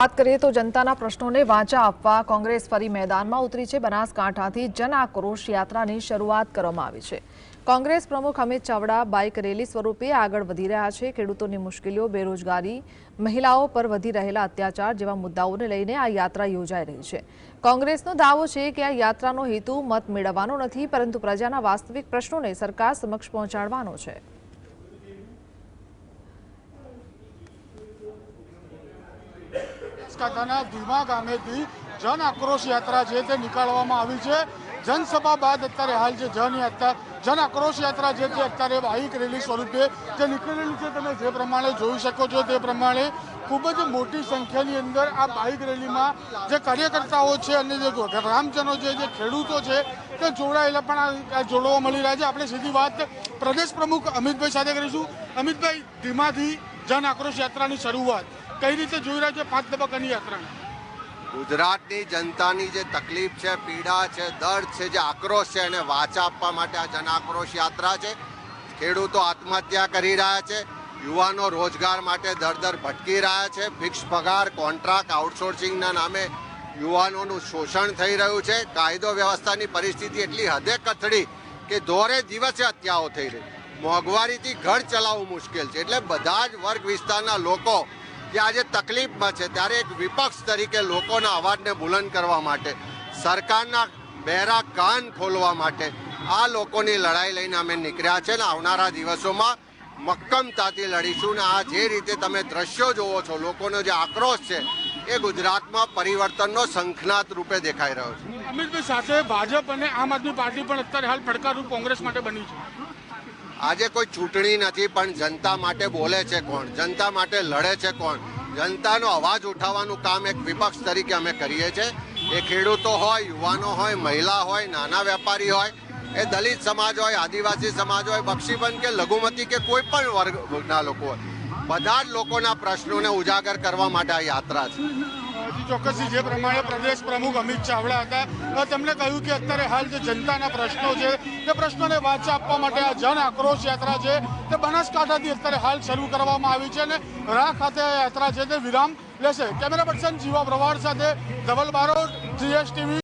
વાત કરીએ તો જનતાના પ્રશ્નોને વાંચા આપવા કોંગ્રેસ ફરી મેદાનમાં ઉતરી છે. બનાસકાંઠાથી જન આક્રોશ યાત્રાની શરૂઆત કરવામાં આવી છે. કોંગ્રેસ પ્રમુખ અમિત ચાવડા બાઇક રેલી સ્વરૂપે આગળ વધી રહ્યા છે. ખેડૂતોની મુશ્કેલીઓ, બેરોજગારી, મહિલાઓ પર વધી રહેલા અત્યાચાર જેવા મુદ્દાઓને લઈને આ યાત્રા યોજાઈ રહી છે. કોંગ્રેસનો દાવો છે કે આ યાત્રાનો હેતુ મત મેળવવાનો નથી, પરંતુ પ્રજાના વાસ્તવિક પ્રશ્નોને સરકાર સમક્ષ પહોંચાડવાનો છે. બનાસકાંઠાના ધીમા ગામેથી જન આક્રોશ યાત્રા છે તે નીકાળવામાં આવી છે. જનસભા બાદ અત્યારે હાલ જે યાત્રા જન આક્રોશ યાત્રા છે તે અત્યારે બાઇક રેલી સ્વરૂપે જે નીકળેલી છે, તમે જે પ્રમાણે જોઈ શકો છો તે પ્રમાણે ખૂબ જ મોટી સંખ્યાની અંદર આ બાઇક રેલીમાં જે કાર્યકર્તાઓ છે અને જે ગ્રામજનો છે, જે ખેડૂતો છે, તે જોડાયેલા પણ જોડવા મળી રહ્યા છે. આપણે સીધી વાત પ્રદેશ પ્રમુખ અમિતભાઈ સાથે કરીશું. અમિતભાઈ, ધીમાથી જન આક્રોશ યાત્રાની શરૂઆત. કઈ રીતે જોઈ રહ્યા છે પાંચ તબક્કાની યાત્રાને? ગુજરાતની જનતાની જે તકલીફ છે, પીડા છે, દર્દ છે, જે આક્રોશ છે, એને વાચા આપવા માટે આ જન આક્રોશ યાત્રા છે. ખેડૂતો આત્મહત્યા કરી રહ્યા છે. યુવાનો રોજગાર માટે દર દર ભટકી રહ્યા છે. ફિક્સ પગાર, કોન્ટ્રાક્ટ, આઉટસોર્સિંગના નામે યુવાનોનું શોષણ થઈ રહ્યું છે. કાયદો વ્યવસ્થાની પરિસ્થિતિ એટલી હદે કથળી કે દોરે દિવસે હત્યાઓ થઈ રહી. મોંઘવારીથી ઘર ચલાવવું મુશ્કેલ છે. એટલે બધા જ વર્ગ વિસ્તારના લોકો કે આજે તકલીફમાં છે, ત્યારે એક વિપક્ષ તરીકે લોકોના અવાજને બુલંદ કરવા માટે, સરકારના બહેરા કાન ખોલવા માટે આ લોકોની લડાઈ લઈને અમે નીકળ્યા છે ને આવનારા દિવસોમાં મક્કમતાથી લડીશું ને આ જે રીતે તમે દ્રશ્યો જોવો છો, લોકોનો જે આક્રોશ છે, એ ગુજરાતમાં પરિવર્તનનો શંખનાદ રૂપે દેખાઈ રહ્યો છે. અમિતભાઈ સાથે ભાજપ અને આમ આદમી પાર્ટી પણ અત્યારે હાલ પડકારરૂપ કોંગ્રેસ માટે બની છે. આજે કોઈ ચૂંટણી નથી, પણ જનતા માટે બોલે છે કોણ? જનતા માટે લડે છે કોણ? જનતાનો અવાજ ઉઠાવવાનું કામ એક વિપક્ષ તરીકે અમે કરીએ છીએ એ ખેડૂતો હોય, યુવાનો હોય, મહિલા હોય, નાના વેપારી હોય, એ દલિત સમાજ હોય, આદિવાસી સમાજ હોય, બક્ષીબંધ કે લઘુમતી કે કોઈ પણ વર્ગના લોકો હોય, બધા જ લોકોના પ્રશ્નોને ઉજાગર કરવા માટે આ યાત્રા છે. ચોક્કસથી જે પ્રમાણે પ્રદેશ પ્રમુખ અમિત ચાવડા હતા તેમણે કહ્યું કે અત્યારે હાલ જે જનતાના પ્રશ્નો છે, તે પ્રશ્નોને વાચા આપવા માટે આ જન આક્રોશ યાત્રા છે, તે બનાસકાંઠાથી અત્યારે હાલ શરૂ કરવામાં આવી છે અને રા ખાતે યાત્રા છે તે વિરામ લેશે. કેમેરા પર્સન જીવા પ્રવાડ સાથે ધવલ બારોટ, જીએસટીવી